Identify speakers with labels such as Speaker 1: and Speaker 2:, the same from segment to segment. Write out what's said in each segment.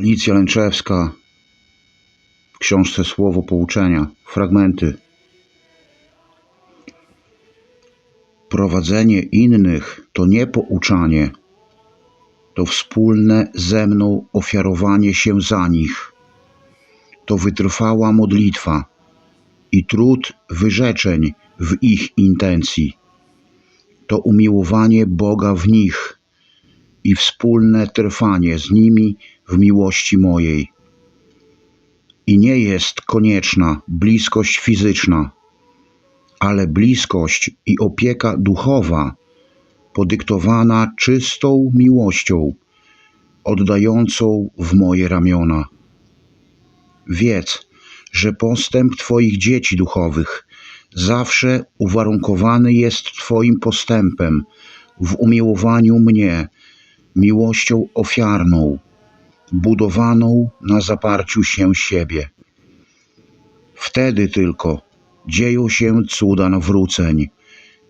Speaker 1: Licja Lęczewska w książce Słowo Pouczenia, fragmenty. Prowadzenie innych to nie pouczanie, to wspólne ze mną ofiarowanie się za nich. To wytrwała modlitwa i trud wyrzeczeń w ich intencji. To umiłowanie Boga w nich i wspólne trwanie z nimi w miłości mojej. I nie jest konieczna bliskość fizyczna, ale bliskość i opieka duchowa podyktowana czystą miłością, oddającą w moje ramiona. Wiedz, że postęp Twoich dzieci duchowych zawsze uwarunkowany jest Twoim postępem w umiłowaniu mnie miłością ofiarną, budowaną na zaparciu się siebie. Wtedy tylko dzieją się cuda nawróceń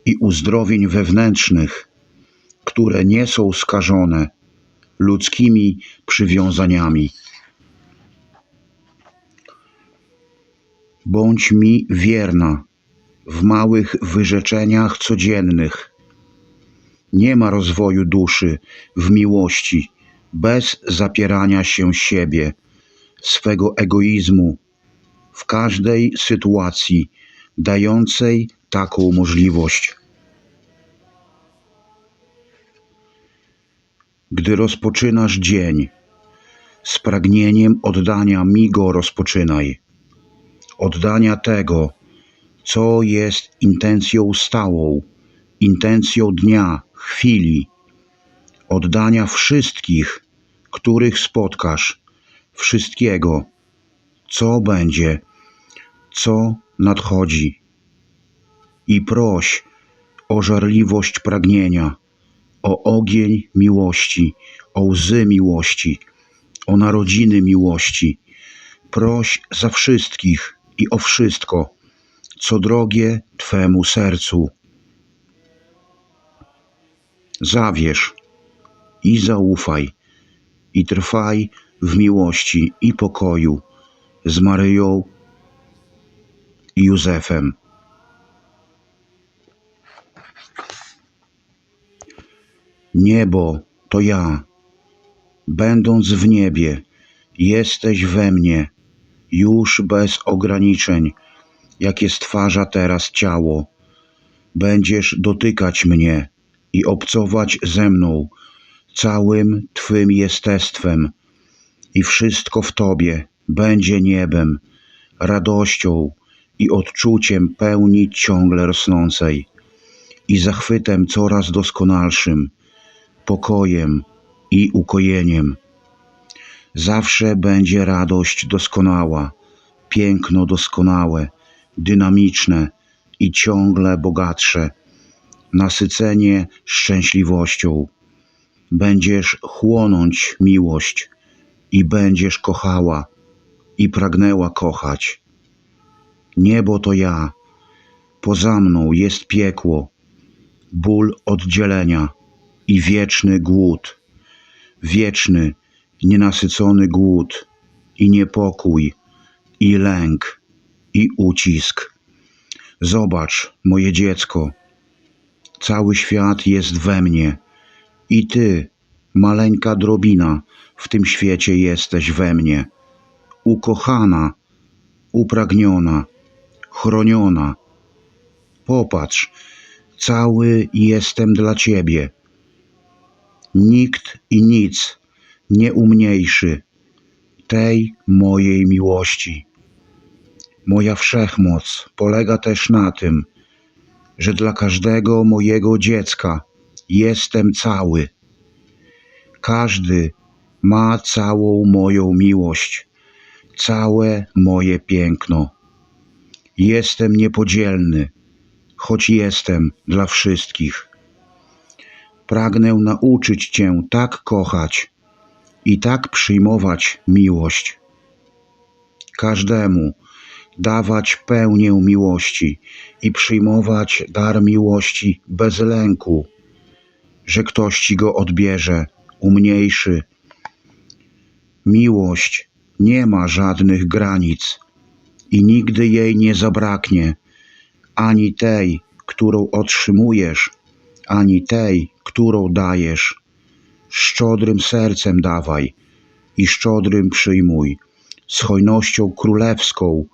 Speaker 1: i uzdrowień wewnętrznych, które nie są skażone ludzkimi przywiązaniami. Bądź mi wierna w małych wyrzeczeniach codziennych. Nie ma rozwoju duszy w miłości bez zapierania się siebie, swego egoizmu w każdej sytuacji dającej taką możliwość. Gdy rozpoczynasz dzień, z pragnieniem oddania mi go rozpoczynaj. Oddania tego, co jest intencją stałą, intencją dnia, chwili, oddania wszystkich, których spotkasz, wszystkiego, co będzie, co nadchodzi. I proś o żarliwość pragnienia, o ogień miłości, o łzy miłości, o narodziny miłości. Proś za wszystkich i o wszystko, co drogie Twemu sercu. Zawierz i zaufaj i trwaj w miłości i pokoju z Maryją i Józefem. Niebo to ja. Będąc w niebie, jesteś we mnie, już bez ograniczeń, jakie stwarza teraz ciało. Będziesz dotykać mnie i obcować ze mną całym Twym jestestwem i wszystko w Tobie będzie niebem, radością i odczuciem pełni ciągle rosnącej i zachwytem coraz doskonalszym, pokojem i ukojeniem. Zawsze będzie radość doskonała, piękno doskonałe, dynamiczne i ciągle bogatsze, nasycenie szczęśliwością. Będziesz chłonąć miłość i będziesz kochała i pragnęła kochać. Niebo to ja, poza mną jest piekło, ból oddzielenia i wieczny głód, wieczny, nienasycony głód i niepokój, i lęk, i ucisk. Zobacz, moje dziecko, cały świat jest we mnie i ty, maleńka drobina, w tym świecie jesteś we mnie, ukochana, upragniona, chroniona. Popatrz, cały jestem dla ciebie. Nikt i nic nie umniejszy tej mojej miłości. Moja wszechmoc polega też na tym, że dla każdego mojego dziecka jestem cały. Każdy ma całą moją miłość, całe moje piękno. Jestem niepodzielny, choć jestem dla wszystkich. Pragnę nauczyć Cię tak kochać i tak przyjmować miłość. Każdemu dawać pełnię miłości i przyjmować dar miłości bez lęku, że ktoś Ci go odbierze, umniejszy Miłość nie ma żadnych granic i nigdy jej nie zabraknie, ani tej, którą otrzymujesz, ani tej, którą dajesz. Szczodrym sercem dawaj i szczodrym przyjmuj, z hojnością królewską,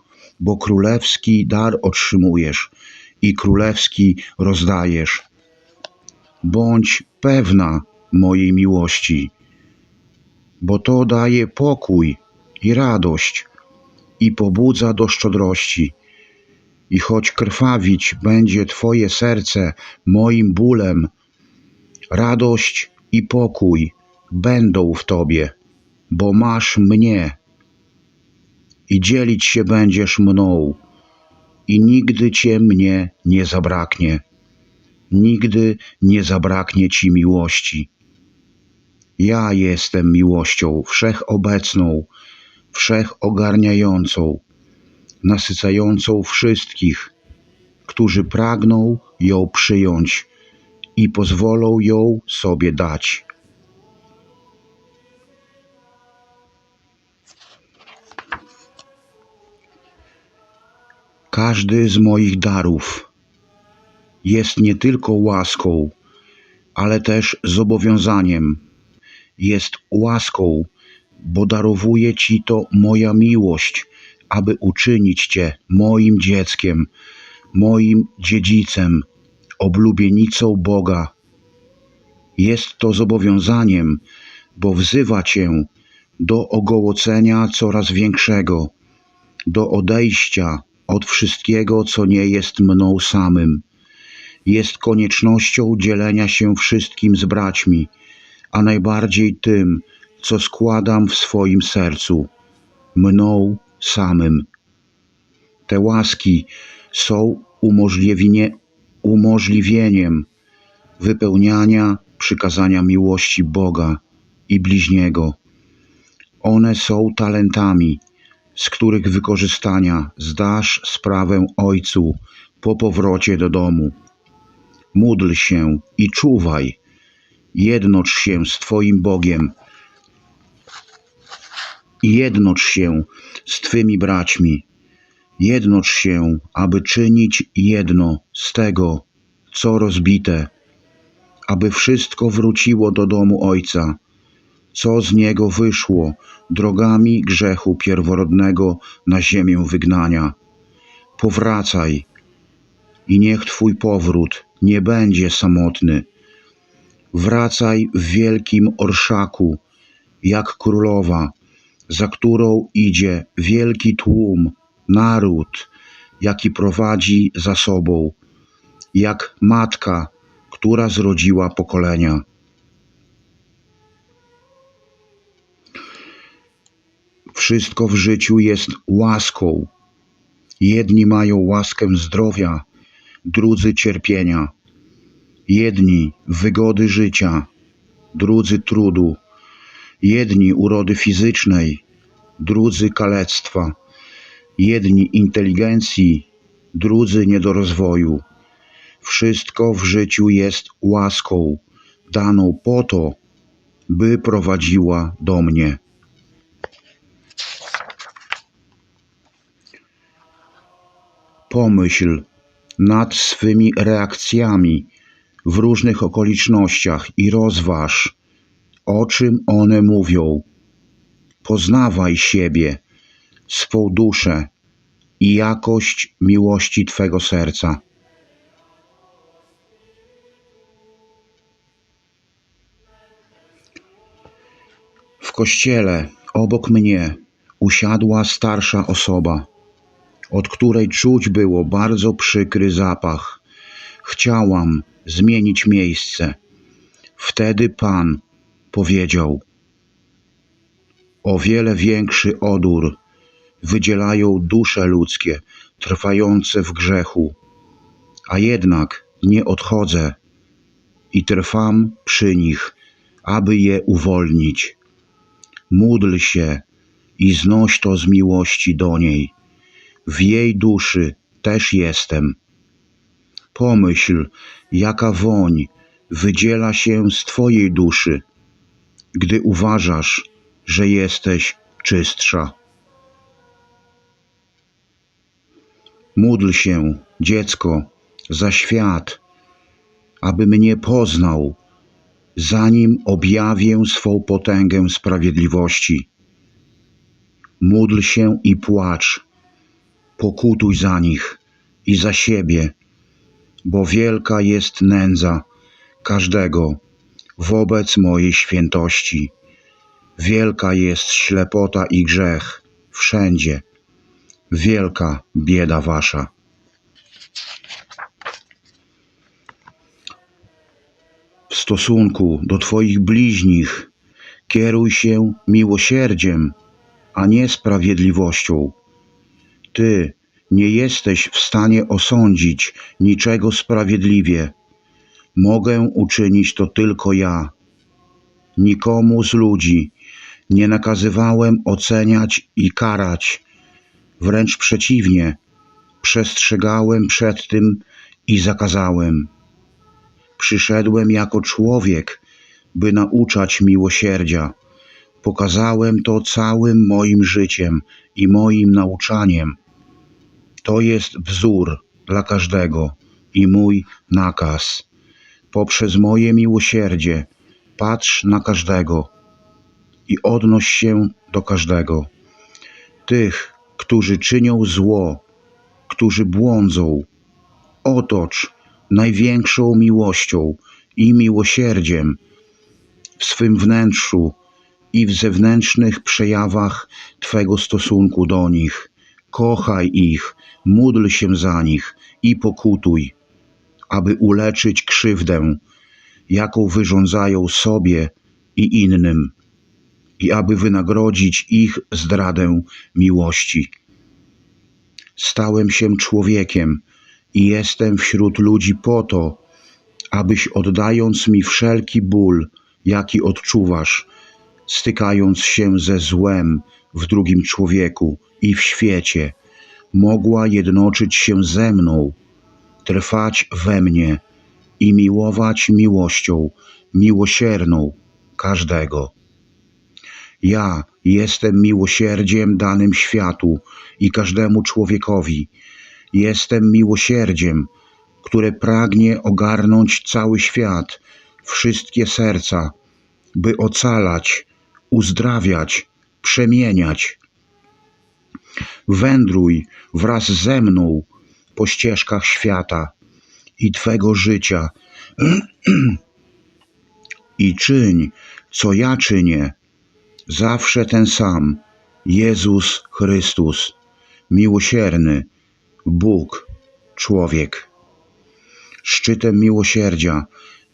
Speaker 1: bo królewski dar otrzymujesz i królewski rozdajesz. Bądź pewna mojej miłości, bo to daje pokój i radość i pobudza do szczodrości. I choć krwawić będzie Twoje serce moim bólem, radość i pokój będą w Tobie, bo masz mnie i dzielić się będziesz mną i nigdy Cię mnie nie zabraknie. Nigdy nie zabraknie Ci miłości. Ja jestem miłością wszechobecną, wszechogarniającą, nasycającą wszystkich, którzy pragną ją przyjąć i pozwolą ją sobie dać. Każdy z moich darów jest nie tylko łaską, ale też zobowiązaniem. Jest łaską, bo darowuje Ci to moja miłość, aby uczynić Cię moim dzieckiem, moim dziedzicem, oblubienicą Boga. Jest to zobowiązaniem, bo wzywa Cię do ogołocenia coraz większego, do odejścia od wszystkiego, co nie jest mną samym. Jest koniecznością dzielenia się wszystkim z braćmi, a najbardziej tym, co składam w swoim sercu, mną samym. Te łaski są umożliwienie, umożliwieniem wypełniania przykazania miłości Boga i bliźniego. One są talentami, z których wykorzystania zdasz sprawę Ojcu po powrocie do domu. Módl się i czuwaj, jednocz się z Twoim Bogiem jednocz się z Twymi braćmi. Jednocz się, aby czynić jedno z tego, co rozbite, aby wszystko wróciło do domu Ojca, co z niego wyszło drogami grzechu pierworodnego na ziemię wygnania. Powracaj i niech Twój powrót nie będzie samotny. Wracaj w wielkim orszaku, jak królowa, za którą idzie wielki tłum, naród, jaki prowadzi za sobą, jak matka, która zrodziła pokolenia. Wszystko w życiu jest łaską. Jedni mają łaskę zdrowia, drudzy cierpienia. Jedni wygody życia, drudzy trudu. Jedni urody fizycznej, drudzy kalectwa. Jedni inteligencji, drudzy niedorozwoju. Wszystko w życiu jest łaską, daną po to, by prowadziła do mnie. Pomyśl nad swymi reakcjami w różnych okolicznościach i rozważ, o czym one mówią. Poznawaj siebie, swą duszę i jakość miłości Twego serca. W kościele obok mnie usiadła starsza osoba, od której czuć było bardzo przykry zapach. Chciałam zmienić miejsce. Wtedy Pan powiedział: O wiele większy odór wydzielają dusze ludzkie trwające w grzechu, a jednak nie odchodzę i trwam przy nich, aby je uwolnić. Módl się i znoś to z miłości do niej. W jej duszy też jestem. Pomyśl, jaka woń wydziela się z Twojej duszy, gdy uważasz, że jesteś czystsza. Módl się, dziecko, za świat, aby mnie poznał, zanim objawię swą potęgę sprawiedliwości. Módl się i płacz, pokutuj za nich i za siebie, bo wielka jest nędza każdego wobec mojej świętości. Wielka jest ślepota i grzech wszędzie. Wielka bieda wasza. W stosunku do Twoich bliźnich kieruj się miłosierdziem, a nie sprawiedliwością. Ty nie jesteś w stanie osądzić niczego sprawiedliwie. Mogę uczynić to tylko ja. Nikomu z ludzi nie nakazywałem oceniać i karać. Wręcz przeciwnie, przestrzegałem przed tym i zakazałem. Przyszedłem jako człowiek, by nauczać miłosierdzia. Pokazałem to całym moim życiem i moim nauczaniem. To jest wzór dla każdego i mój nakaz. Poprzez moje miłosierdzie patrz na każdego i odnoś się do każdego. Tych, którzy czynią zło, którzy błądzą, otocz największą miłością i miłosierdziem w swym wnętrzu i w zewnętrznych przejawach Twego stosunku do nich. Kochaj ich, módl się za nich i pokutuj, aby uleczyć krzywdę, jaką wyrządzają sobie i innym, i aby wynagrodzić ich zdradę miłości. Stałem się człowiekiem i jestem wśród ludzi po to, abyś oddając mi wszelki ból, jaki odczuwasz, stykając się ze złem w drugim człowieku i w świecie, mogła jednoczyć się ze mną, trwać we mnie i miłować miłością miłosierną każdego. Ja jestem miłosierdziem danym światu i każdemu człowiekowi. Jestem miłosierdziem, które pragnie ogarnąć cały świat, wszystkie serca, by ocalać, uzdrawiać, przemieniać. Wędruj wraz ze mną po ścieżkach świata i Twego życia i czyń, co ja czynię, zawsze ten sam, Jezus Chrystus, miłosierny, Bóg, człowiek. Szczytem miłosierdzia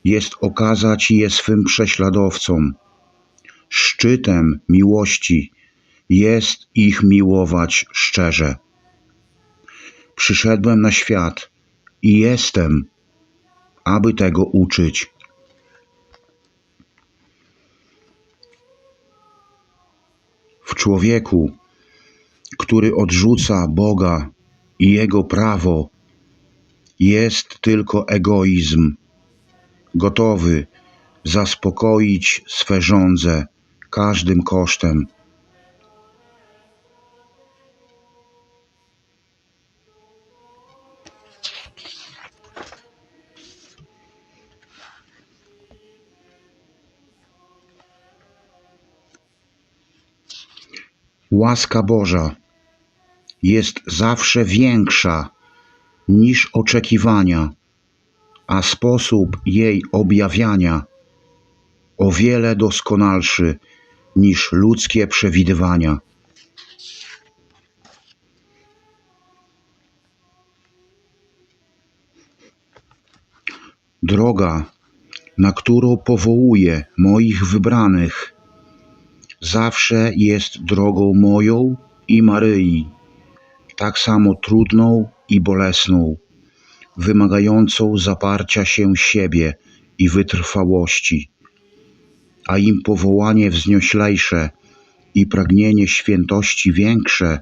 Speaker 1: jest okazać je swym prześladowcom. Szczytem miłości jest ich miłować szczerze. Przyszedłem na świat i jestem, aby tego uczyć. W człowieku, który odrzuca Boga i Jego prawo, jest tylko egoizm, gotowy zaspokoić swe żądze każdym kosztem. Łaska Boża jest zawsze większa niż oczekiwania, a sposób jej objawiania o wiele doskonalszy niż ludzkie przewidywania. Droga, na którą powołuję moich wybranych, zawsze jest drogą moją i Maryi, tak samo trudną i bolesną, wymagającą zaparcia się siebie i wytrwałości, a im powołanie wznioślejsze i pragnienie świętości większe,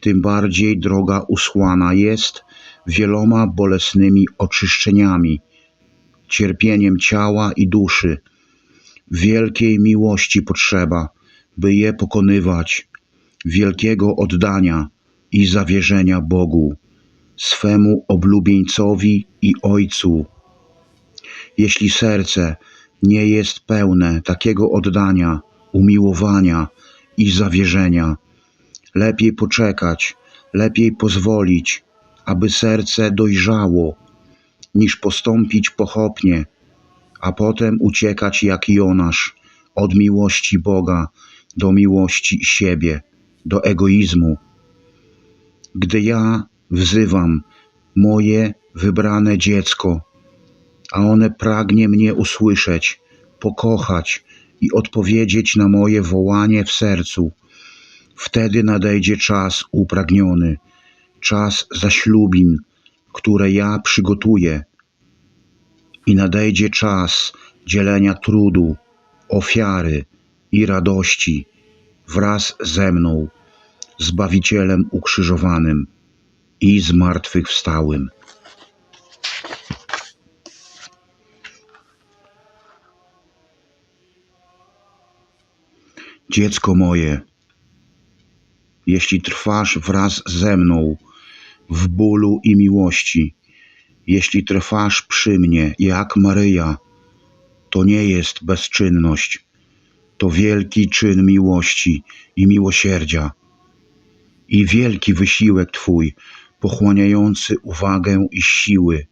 Speaker 1: tym bardziej droga usłana jest wieloma bolesnymi oczyszczeniami, cierpieniem ciała i duszy. Wielkiej miłości potrzeba, by je pokonywać, wielkiego oddania i zawierzenia Bogu, swemu oblubieńcowi i Ojcu. Jeśli serce nie jest pełne takiego oddania, umiłowania i zawierzenia, lepiej poczekać, lepiej pozwolić, aby serce dojrzało, niż postąpić pochopnie, a potem uciekać jak Jonasz od miłości Boga do miłości siebie, do egoizmu. Gdy ja wzywam moje wybrane dziecko, a one pragnie mnie usłyszeć, pokochać i odpowiedzieć na moje wołanie w sercu, wtedy nadejdzie czas upragniony, czas zaślubin, które ja przygotuję, i nadejdzie czas dzielenia trudu, ofiary i radości wraz ze mną, Zbawicielem ukrzyżowanym i zmartwychwstałym. Dziecko moje, jeśli trwasz wraz ze mną w bólu i miłości, jeśli trwasz przy mnie jak Maryja, to nie jest bezczynność, to wielki czyn miłości i miłosierdzia i wielki wysiłek Twój, pochłaniający uwagę i siły.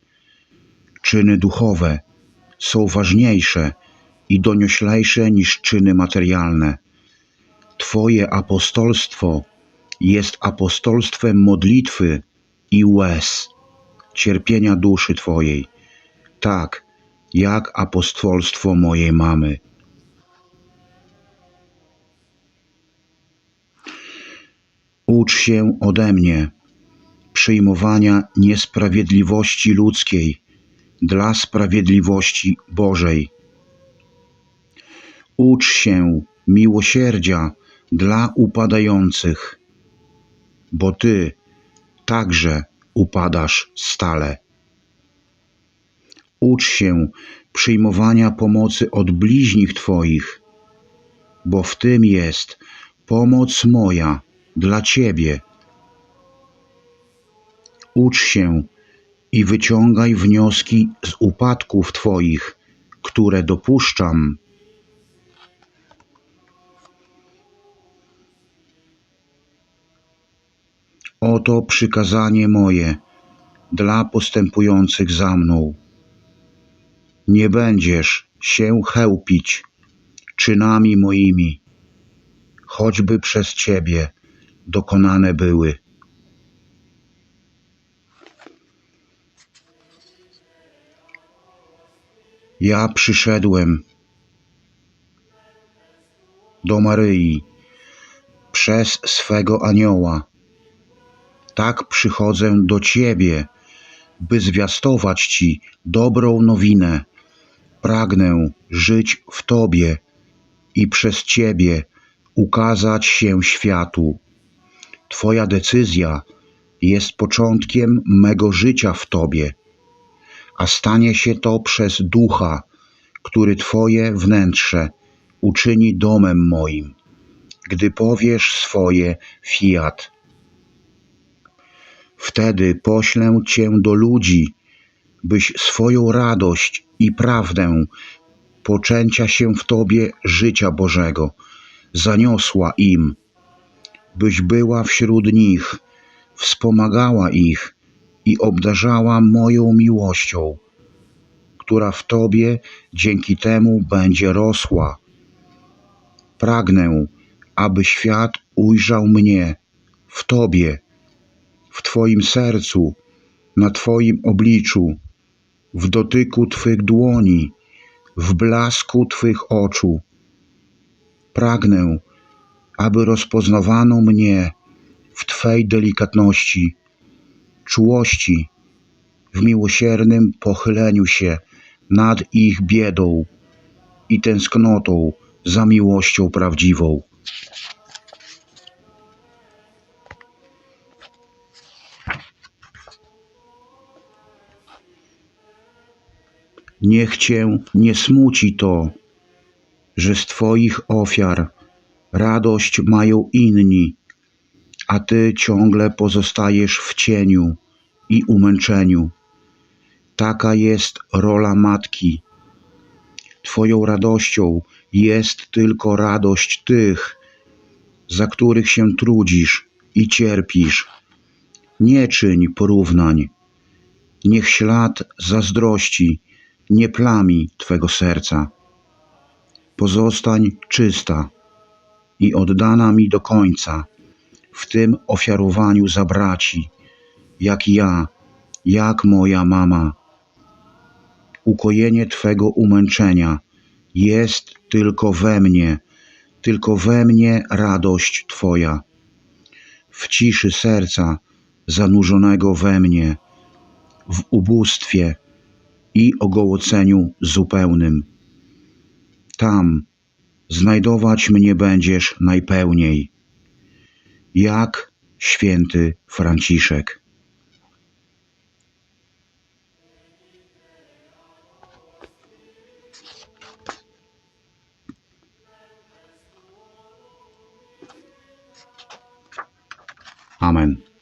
Speaker 1: Czyny duchowe są ważniejsze i donioślejsze niż czyny materialne. Twoje apostolstwo jest apostolstwem modlitwy i łez, cierpienia duszy Twojej, tak jak apostolstwo mojej mamy. Ucz się ode mnie przyjmowania niesprawiedliwości ludzkiej dla sprawiedliwości Bożej. Ucz się miłosierdzia dla upadających, bo Ty także upadasz stale. Ucz się przyjmowania pomocy od bliźnich Twoich, bo w tym jest pomoc moja dla Ciebie. Ucz się i wyciągaj wnioski z upadków Twoich, które dopuszczam. Oto przykazanie moje dla postępujących za mną. Nie będziesz się chełpić czynami moimi, choćby przez Ciebie dokonane były. Ja przyszedłem do Maryi przez swego anioła. Tak przychodzę do Ciebie, by zwiastować Ci dobrą nowinę. Pragnę żyć w Tobie i przez Ciebie ukazać się światu. Twoja decyzja jest początkiem mego życia w Tobie, a stanie się to przez ducha, który Twoje wnętrze uczyni domem moim, gdy powiesz swoje fiat. Wtedy poślę Cię do ludzi, byś swoją radość i prawdę poczęcia się w Tobie życia Bożego zaniosła im, byś była wśród nich, wspomagała ich i obdarzała moją miłością, która w Tobie dzięki temu będzie rosła. Pragnę, aby świat ujrzał mnie w Tobie, w Twoim sercu, na Twoim obliczu, w dotyku Twych dłoni, w blasku Twych oczu. Pragnę, aby rozpoznawano mnie w Twej delikatności, czułości, w miłosiernym pochyleniu się nad ich biedą i tęsknotą za miłością prawdziwą. Niech Cię nie smuci to, że z Twoich ofiar Radość mają inni, a ty ciągle pozostajesz w cieniu i umęczeniu. Taka jest rola matki. Twoją radością jest tylko radość tych, za których się trudzisz i cierpisz. Nie czyń porównań. Niech ślad zazdrości nie plami Twego serca. Pozostań czysta i oddana mi do końca w tym ofiarowaniu za braci, jak ja, jak moja mama. Ukojenie Twego umęczenia jest tylko we mnie, tylko we mnie radość Twoja. W ciszy serca zanurzonego we mnie, w ubóstwie i ogołoceniu zupełnym. Tam znajdować mnie będziesz najpełniej, jak święty Franciszek. Amen.